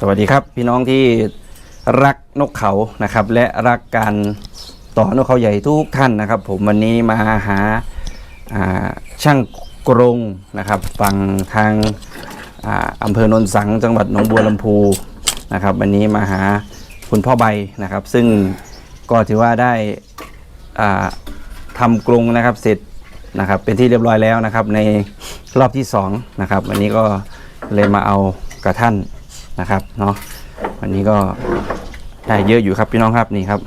สวัสดีครับพี่น้องที่รักนกเขานะครับ และรักการต่อนกเขาใหญ่ทุกท่านนะครับ ผมวันนี้มาหาาช่างกรงนะครับฝั่งทางอำเภอโนนสังจังหวัดหนองบัวลำพูนะครับ วันนี้มาหาคุณพ่อใบนะครับ ซึ่งก็ถือว่าได้อ่าทำกรงนะครับเสร็จนะครับเป็นที่เรียบร้อยแล้วนะครับในรอบที่สองนะครับวันนี้ก็เลยมาเอากับท่าน นะครับเนาะวันนี้ก็ได้เยอะอยู่ครับพี่น้องครับนี่ครับ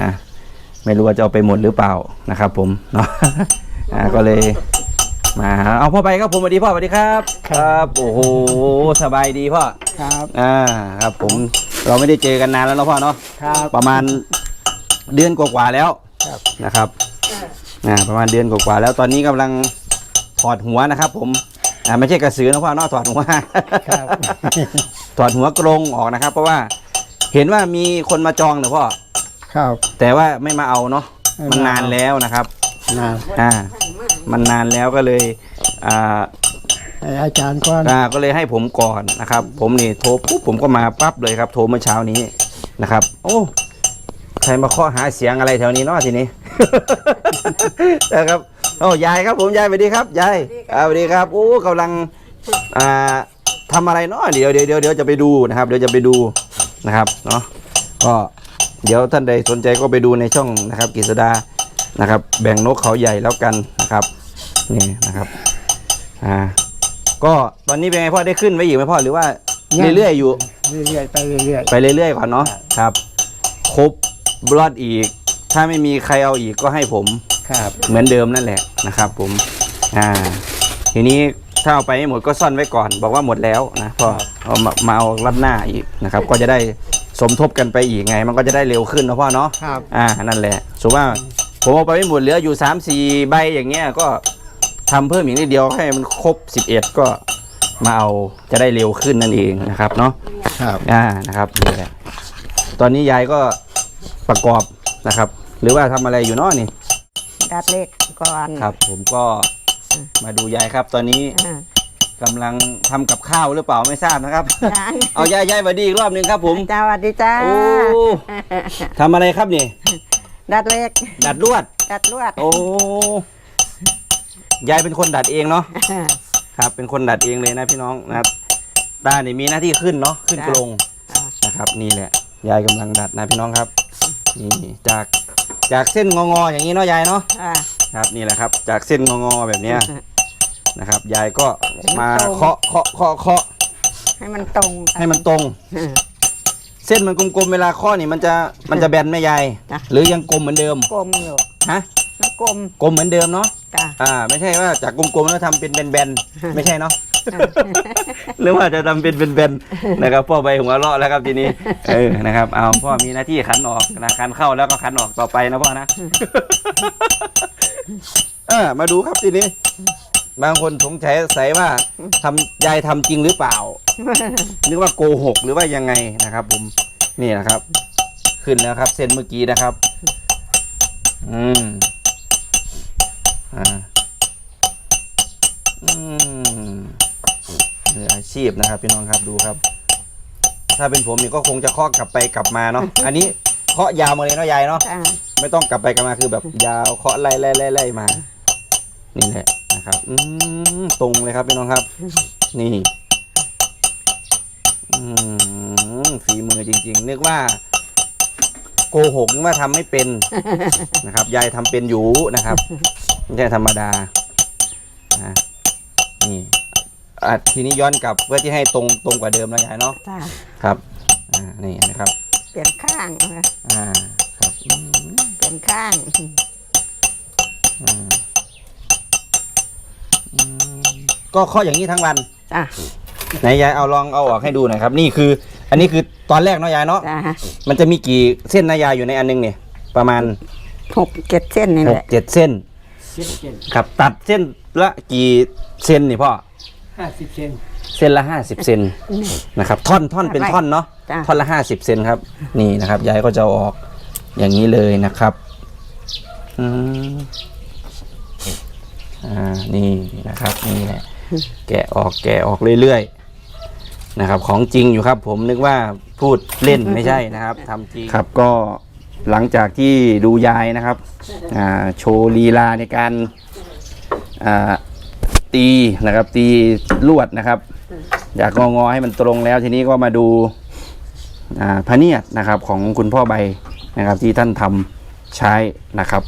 นะไม่รู้ว่าจะเอาไปหมดหรือเปล่านะครับ ผมเนาะอ่าก็เลยมาเอาพ่อไปครับผมสวัสดีพ่อสวัสดีครับ ครับโอ้โหสบายดีพ่อครับอ่าครับผมเราไม่ได้เจอกันนานแล้วเนาะพ่อเนาะครับประมาณเดือนกว่าๆแล้วครับนะครับอ่าประมาณเดือนกว่าๆแล้วตอนนี้กำลังถอดหัวนะครับ ผมอ่าไม่ใช่กระสือนะพ่อเนาะถอดหัวครับ ถอดหัวกรงออกนะครับ เพราะว่าเห็นว่ามีคนมาจองเหรอพ่อครับ แต่ว่าไม่มาเอาเนาะไม่มันมาเอานานแล้วนะครับนานอ่า มันนานแล้วก็เลยอ่าให้อาจารย์ก่อนอ่าก็เลยให้ผมก่อนนะครับ ผมนี่โทรปุ๊บผมก็มาปั๊บเลยครับ โทรเมื่อเช้านี้นะครับ โอ้ใครมาเคาะหาเสียงอะไรแถวนี้เนาะทีนี้ นะครับโอ้ยายครับผมยายสวัสดีครับยายอ่าสวัสดีครับโอ้กำลังอ่า ทำอะไรเนาะเดี๋ยวเดี๋ยวเดี๋ยวเดี๋ยวจะไปดูนะครับ เดี๋ยวจะไปดูนะครับเนาะก็เดี๋ยวท่านใดสนใจก็ไปดูในช่องนะครับกิษดานะครับ แบ่งนกเขาใหญ่แล้วกันนะครับนี่นะครับอ่าก็ตอนนี้เป็นไงพ่อได้ขึ้นไว้อีกไหมพ่อหรือว่าเรื่อยๆอยู่เรื่อยๆไปเรื่อยไปเรื่อยๆก่อนเนาะครับครบบลอดอีก ถ้าไม่มีใครเอาอีกก็ให้ผมๆครับเหมือนเดิมนั่นแหละนะครับ ผมอ่าทีนี้ ถ้าเอาไปไม่หมดก็ซ่อนไว้ก่อน บอกว่าหมดแล้วนะพอเอามามาเอารัดหน้าอีกนะครับ ก็จะได้สมทบกันไปอีกไง มันก็จะได้เร็วขึ้นนะพ่อเนาะครับ อ่านั่นแหละสมมติว่าผมเอาไปไม่หมดเหลืออยู่3ามสี่ใบอย่างเงี้ยก็ทำเพิ่มอีกนิดเดียวให้มันครบ11ก็มาเอาจะได้เร็วขึ้นนั่นเองนะครับเนาะ ครับ อ่า นะครับนี่แหละตอนนี้ยายก็ประกอบนะครับ หรือว่าทำอะไรอยู่เนาะนี่ ดัดเล็กก่อน ครับ ผมก็ มาดูยายครับ ตอนนี้อ่า กำลังทำกับข้าวหรือเปล่าไม่ทราบนะครับจ้าเอายายยายสวัสดีอีกรอบหนึ่งครับ ผมจ้าสวัสดีจ้าโอ้ทำอะไรครับนี่ ดัดเล็กดัดลวด ดัดลวดโอ้ยายเป็นคนดัดเองเนาะครับ เป็นคนดัดเองเลยนะพี่น้องนะครับตาเนี่ยมีหน้าที่ขึ้นเนาะขึ้นกรงอ่านะครับ นี่แหละยายกำลังดัดนะพี่น้องครับ นี่จากจากเส้นงองๆอย่างนี้เนาะยายเนาะ อ่า ครับนี่แหละครับ จากเส้นงองๆแบบเนี้ยนะครับ ยายก็มาให้มันตรงเคาะเคาะเคาะเคาะให้มันตรงให้มันตรงอ่าเส้นมันกลมๆเวลาเคาะนี่มันจะมันจะแบนไหมยายจ้ะ หรือยังกลมเหมือนเดิมกลมอยู่ฮะมันกลมกลมเหมือนเดิมเนาะจ้าอ่า ไม่ใช่ว่าจากกลมๆแล้วทำเป็นแบนๆไม่ใช่เนาะ หรือว่าจะทำเป็นแบนๆนะครับพ่อใบหัวเราะแล้วครับทีนี้ เออนะครับ เอาพ่อมีหน้าที่ขันออกนะขันเข้าแล้วก็ขันออกต่อไปนะพ่อนะ เออมาดูครับทีนี้ บางคนสงสัยใส่ว่าทำยายทำจริงหรือเปล่า นึกว่าโกหกหรือว่ายังไงนะครับ ผมนี่นะครับ ขึ้นแล้วครับ เส้นเมื่อกี้นะครับ อืมอ่าอืมมืออาชีพนะครับพี่น้องครับดูครับ ถ้าเป็นผมนี่ก็คงจะเคาะกลับไปกลับมาเนาะอันนี้เคาะยาวมาเลยเนาะยายเนาะจ้า ไม่ต้องกลับไปกลับมาคือแบบยาวเคาะไล่ไล่ไล่ไล่มา นี่แหละนะครับ อืมตรงเลยครับพี่น้องครับ นี่อืมฝีมือจริง ๆ นึกว่า โกหกนึกว่าทำไม่เป็นนะครับ ยายทำเป็นอยู่นะครับไม่ใช่ธรรมดาอะนี่อะทีนี้ย้อนกลับเพื่อที่ให้ตรงตรงกว่าเดิมแล้วยายเนาะจ้าครับ อ่านี่นะครับ เปลี่ยนข้างอ่า ครับอืมเปลี่ยนข้างอืมอืมก็ข้ออย่างนี้ทั้งวันจ้าไหนยายเอาลองเอาออกให้ดูหน่อยครับ นี่คือ อันนี้คือตอนแรกเนาะยายเนาะจ้ามันจะมีกี่เส้นนะยายอยู่ในอันนึงเนี่ย ประมาณหกเจ็ดเส้นนี่หแหกละเจ็ดเส้นสิบเซนครับตัดเส้นละกี่เซนนี่พ่อห้าสิบเซนเส้นละห้าสิบเซนนะครับ ท่อนท่อนเป็นท่อนเนาะจ้าท่อนละห้าสิบเซนครับ นี่นะครับยายก็จะเอาออก อย่างนี้เลยนะครับอืมอ่านี่นะครับนี่แหละ แกะออกแกะออกเรื่อยๆนะครับ ของจริงอยู่ครับ ผมนึกว่าพูดเล่นไม่ใช่นะครับทำจริง ครับก็หลังจากที่ดูยายนะครับอ่าโชว์ลีลาในการอ่าตีนะครับ ตีลวดนะครับ อยากงอๆให้มันตรงแล้วทีนี้ก็มาดูอ่าพระเนียดนะครับ ของคุณพ่อใบ นะครับที่ท่านทำใช้นะครับ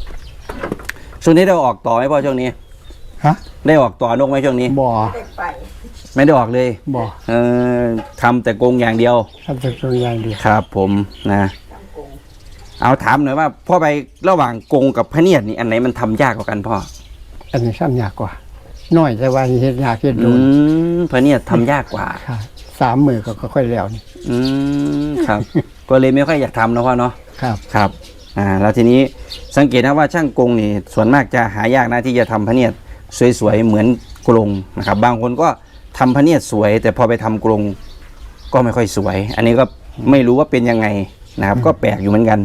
ช่วงนี้ได้ออกต่อไหมพ่อช่วงนี้ฮะได้ออกต่อนกไหมช่วงนี้บ่อไม่ได้ออกเลยบ่อเออทำแต่กรงอย่างเดียวทำเป็นตัวอย่างเดียวครับ ผมนะ เอาถามหน่อยว่าพ่อไประหว่างกรงกับพระเนียดนี่อันไหนมันทำยากกว่ากันพ่ออันนี้ซ้ำยากกว่าน้อยแต่ว่าเฮ็ดยากเฮ็ดโดอืนมพระเนียดทำยากกว่าครับสามมือก็ค่อยแล้วนี่อืมครับ ก็เลยไม่ค่อยอยากทำนะพ่อเนาะ ครับ ครับอ่าแล้วทีนี้สังเกตนะว่าช่างกรงนี่ส่วนมากจะหายากนะที่จะทำพระเนียดสวยๆเหมือนกรงนะครับ บางคนก็ทำพระเนียดสวย แต่พอไปทำกรงก็ไม่ค่อยสวย อันนี้ก็ไม่รู้ว่าเป็นยังไงนะครับ ก็แปลกอยู่เหมือนกัน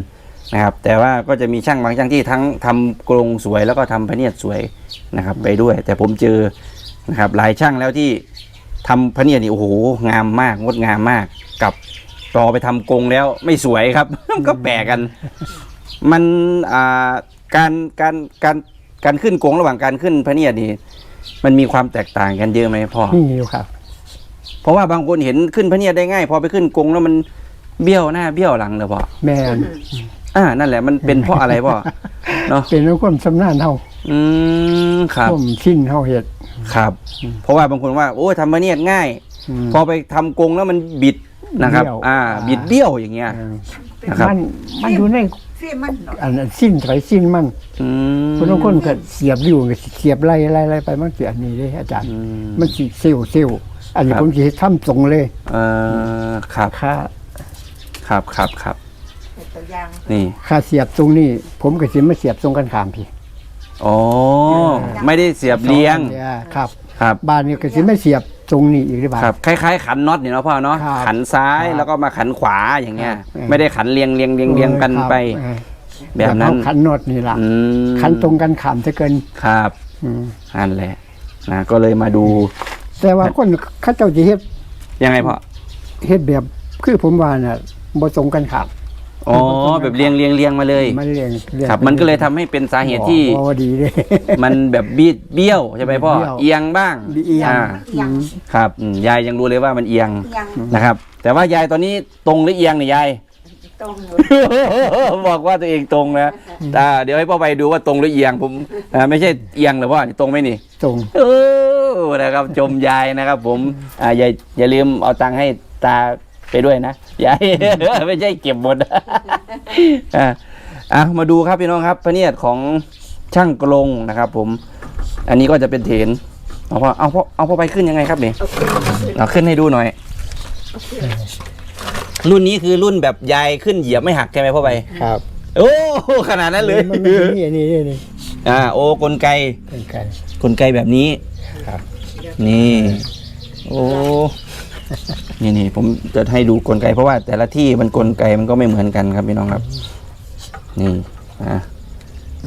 นะครับ แต่ว่าก็จะมีช่างบางช่างที่ทั้งทำกรงสวยแล้วก็ทำพระเนียดสวยนะครับ ไปด้วย แต่ผมเจอนะครับหลายช่างแล้วที่ทำพระเนียดนี่โอ้โหงามมากงดงามมากกับ ต่อไปทำกรงแล้วไม่สวยครับ ก็แปลกกัน มันอ่าการการการการขึ้นกรงระหว่างการขึ้นพระเนียดนี่มันมีความแตกต่างกันเยอะไหมพ่อนี่อยู่ครับ เพราะว่าบางคนเห็นขึ้นพระเนียดได้ง่าย พอไปขึ้นกรงแล้วมันเบี้ยวหน้าเบี้ยวหลังเลยพ่อแม่นอ่านั่นแหละมันเป็นเพราะอะไรพ่อเนาะเป็นเรื่องความสำนานเฮาอืมครับความชินเฮาเฮ็ดครับ เพราะว่าบางคนว่า โอ้ยทำพระเนียดง่ายมพอไปทำกรงแล้วมันบิด นะครับ เบี้ยวอ่า บิดเบี้ยวอย่างเงี้ยเออนะครับ มันมันอยู่ในซี่มันเนาะอันนั้นสิ้นไถสิ้นมันอืม คนบางคนก็เสียบอยู่ก็เสียบไล่ไล่ไล่ไปมันสิอันนี้เด้อาจารย์ อืมมันสิเซลล์เซลล์อันนี้ครับ ผมสิทำตรงเลยเออครับค่าครับครับครับตัวอย่างนี่ ค่าเสียบตรงนี้ ผมก็สิมาเสียบตรงกันข้ามพี่อ๋อ ไม่ได้เสียบเลี้ยงนี่ครับ ครับ บ้านนี้ก็สิไม่เสียบ ตรงนี้อีกหรือเปล่า ครับคล้ายๆขันน็อตนี่เนาะพ่อเนาะครับขันซ้ายครับแล้วก็มาขันขวาอย่างเงี้ย ครับ ไม่ได้ขันเรียงเรียงเรียงเรียงกันไป เออแบบนั้นเฮาขันนวดนี่ล่ะอืมขันตรงกันข้ามจะเกินครับอืมนั่นแหละนะก็เลยมาดูแต่ว่าคนเขาเจ้าสิเฮ็ดยังไงพ่อเฮ็ดแบบ คือผมว่าน่ะบ่ตรงกันข้าม อ๋อแบบเรียงเรียงเรียงมาเลยมันเรียงเรียงครับ มันก็เลยทำให้เป็นสาเหตุที่อ๋อดีเลย มันแบบบีดเบี้ยวใช่ไหมพ่อเบี้ยว เอียงบ้างเอียงายังครับอืมยายยังรู้เลยว่ามันเอียงยังนะครับ แต่ว่ายายตอนนี้ตรงหรือเอียงเนี่ยยาย ตรงอยู่ บอกว่าตัวเองตรงนะแต่เดี๋ยวให้พ่อไปดูว่าตรงหรือเอียงผมอ่าไม่ใช่เอียงหรือว่าตรงไหมนี่ ตรง เออนะครับจมยายนะครับผม อ่าอย่าอย่าลืมเอาตังค์ให้ตา ไปด้วยนะยายไม่ใช่เก็บหมดอะอะมาดูครับพี่น้องครับพระเนียดของช่างกลงนะครับ ผม อันนี้ก็จะเป็นเถนเอาพ่อเอาพ่อเอาพ่อไปขึ้นยังไงครับนี่เอาขึ้นให้ดูหน่อย รุ่นนี้คือรุ่นแบบยายขึ้นเหยียบไม่หักใช่ไหมพ่อไปครับ โอ้ขนาดนั้นเลยมันมันนี่นี่นี่นี่อ่า โอ้กลไกเป็นไก่กลไกแบบนี้ครับ นี่ โอ้ นี่นี่ผมจะให้ดูกลไก เพราะว่าแต่ละที่มันกลไกมันก็ไม่เหมือนกันครับพี่น้องครับ นี่อะ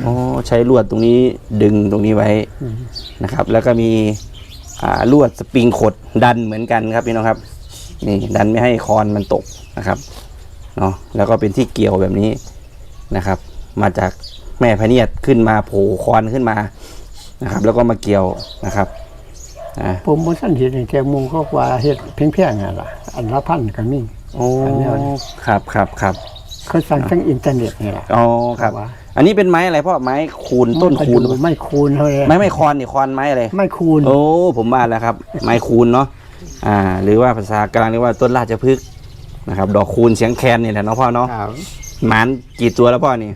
อ๋อใช้ลวดตรงนี้ดึงตรงนี้ไว้นะครับ แล้วก็มีอ่าลวดสปริงขดดันเหมือนกันครับพี่น้องครับ นี่ดันไม่ให้คอนมันตกนะครับเนาะแล้วก็เป็นที่เกี่ยวแบบนี้นะครับ มาจากแม่พเนียดขึ้นมาโผล่คอนขึ้นมานะครับ แล้วก็มาเกี่ยวนะครับ อ่าผมบ่ทันเห็นแกมุงเขาว่าเฮ็ดเพียงๆอะล่ะอันละพันก็มี โอ้อันนี้ ครับครับครับเขาสั่งทางอินเทอร์เน็ตนี่ล่ะอ๋อครับ ว่าอันนี้เป็นไม้อะไรพ่อไม้คูนต้นคูนไม่คูณเท่าไหร่ไม้ไม่คอนนี่คอนไม้อะไร ไม่คูณโอ้ผมว่าแล้วครับ ไม้คูนเนาะอ่า หรือว่าภาษากลางเรียกว่าต้นราชพฤกษ์นะครับ ดอกคูนเสียงแคนนี่แหละเนาะพ่อเนาะครับหมานกี่ตัวแล้วพ่อนี่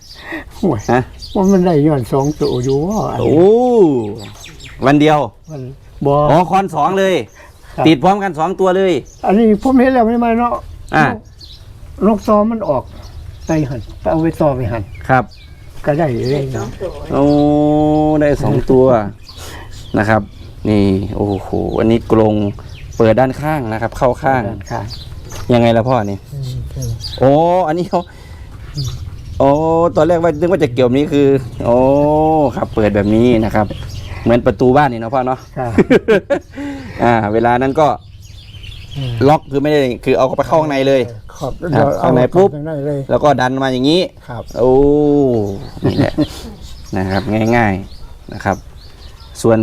โอ้ยฮะ ว่ามันได้ย้อนสองตัวอยู่ว่าอันโอ้วันเดียวมัน บ่ อ๋อคอนสองเลย ครับ ติดพร้อมกันสองตัวเลย อันนี้ผมเห็นแล้วไม่มาเนาะอ่า นกซอมันออกไปหันไปเอาไปซอไปหันครับ ก็ได้เลยสองตัวโอ้ ได้สองตัวนะครับ นี่ โอ้โห อันนี้กรงเปิดด้านข้างนะครับ เข้าข้างด้านข้างยังไงล่ะพ่อนี่ โอ้ อันนี้เขาโอ้ ตอนแรกว่านึกว่าจะเกี่ยวแบบนี้คือ โอ้ ครับ เปิดแบบนี้นะครับ เหมือนประตูบ้านนี่เนาะพ่อเนาะ ครับ อ่า เวลานั้นก็ล็อกคือไม่ได้คือเอาไปเข้าข้างในเลย ครับครับข้างในปุ๊บ ข้างในเลยแล้วก็ดันมาอย่างนี้ ครับ โอ้นี่แหละ นะครับ ง่ายๆนะครับ ส่วน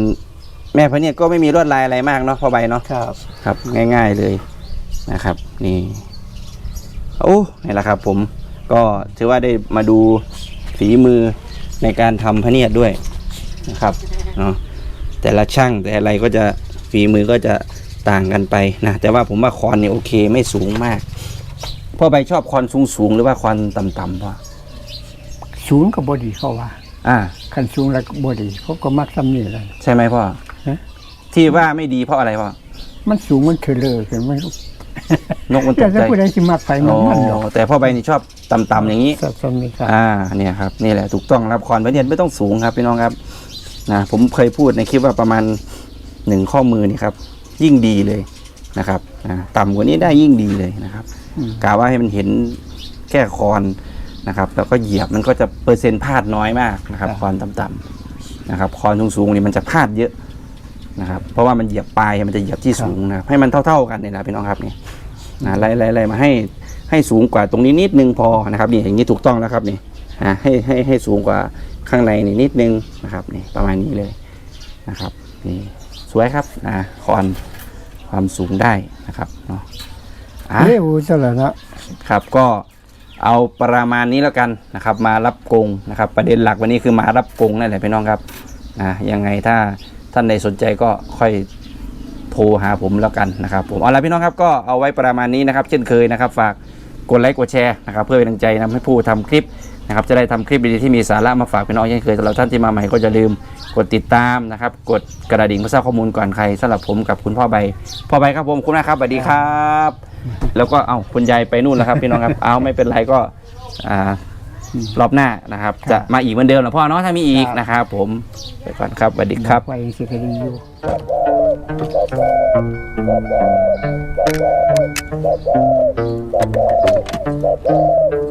แม่พระเนี่ยก็ไม่มีลวดลายอะไรมากเนาะพ่อใบเนาะครับ ครับ ง่าย ๆเลยนะครับ นี่โอ้นี่แหละครับ ผมก็ถือว่าได้มาดูฝีมือในการทำพระเนียดด้วยนะครับ เนาะแต่ละช่างแต่อะไรก็จะฝีมือก็จะต่างกันไปนะแต่ว่าผมว่าคอนนี่โอเคไม่สูงมากพ่อใบชอบคอนสูงๆหรือว่าคอนต่ำๆพ่อสูงกับบดีเขาว่า อ่าคันสูงแล้วก็บดีเขาก็มักซ้ำนี่แหละใช่ไหมพ่อฮะที่ว่าไม่ดีเพราะอะไรพ่อมันสูงมันเฉลยขึ้นมันนกมันตแต่กถ้าใจผู้ใดสิมักไปมันมันดอกอ๋อแต่พ่อใบนี่ชอบต่ำๆอย่างนี้สัตว์ซ้ำนี่ครับอ่าเนี่ยครับนี่แหละถูกต้องครับคอนพระเนียดไม่ต้องสูงครับพี่น้องครับ นะผมเคยพูดในคลิปว่าประมาณหนึ่งข้อมือนี่ครับ ยิ่งดีเลยนะครับนะต่ำกว่านี้ได้ยิ่งดีเลยนะครับอืมกะว่าให้มันเห็นแค่คอนนะครับ แล้วก็เหยียบมันก็จะเปอร์เซ็นต์พลาดน้อยมากนะครับ คอนต่ำๆนะครับ คอนสูงๆนี่มันจะพลาดเยอะนะครับ เพราะว่ามันเหยียบปลายมันจะเหยียบที่สูงนะครับให้มันเท่า ๆกันเนี่ยนะพี่น้องครับนี่นะไล่ๆๆมาให้ให้สูงกว่าตรงนี้นิดนึงพอนะครับนี่อย่างนี้ถูกต้องแล้วครับนี่อ่าให้ให้ให้สูงกว่า ข้างในนี่นิดนึงนะครับนี่ประมาณนี้เลยนะครับนี่สวยครับอ่าคอนความสูงได้นะครับเนาะอะเร็วซะแล้วเนาะครับก็เอาประมาณนี้แล้วกันนะครับ มารับกงนะครับ ประเด็นหลักวันนี้คือมารับกงนั่นแหละพี่น้องครับนะยังไงถ้าท่านใดสนใจก็ค่อยโทรหาผมแล้วกันนะครับ ผมเอาละพี่น้องครับก็เอาไว้ประมาณนี้นะครับ เช่นเคยนะครับ ฝากกดไลค์กดแชร์นะครับ เพื่อเป็นกำลังใจนำให้ผู้ทำคลิป นะครับจะได้ทำคลิปดีๆที่มีสาระมาฝากพี่น้องเช่นเคยสำหรับท่านที่มาใหม่ก็จะลืมกดติดตามนะครับ กดกระดิ่งเพื่อทราบข้อมูลก่อนใครสำหรับผมกับคุณพ่อใบพ่อใบครับผมคุณนะครับสวัสดีครับ แล้วก็เอาคุณยายไปนู่นแล้วครับพี่น้องครับเอาไม่เป็นไรก็อ่ารอบหน้านะครับ จะมาอีกเหมือนเดิมนะพ่อเนาะถ้ามีอีกนะครับผมไปก่อนครับสวัสดีครับไปสิคดีอยู่เ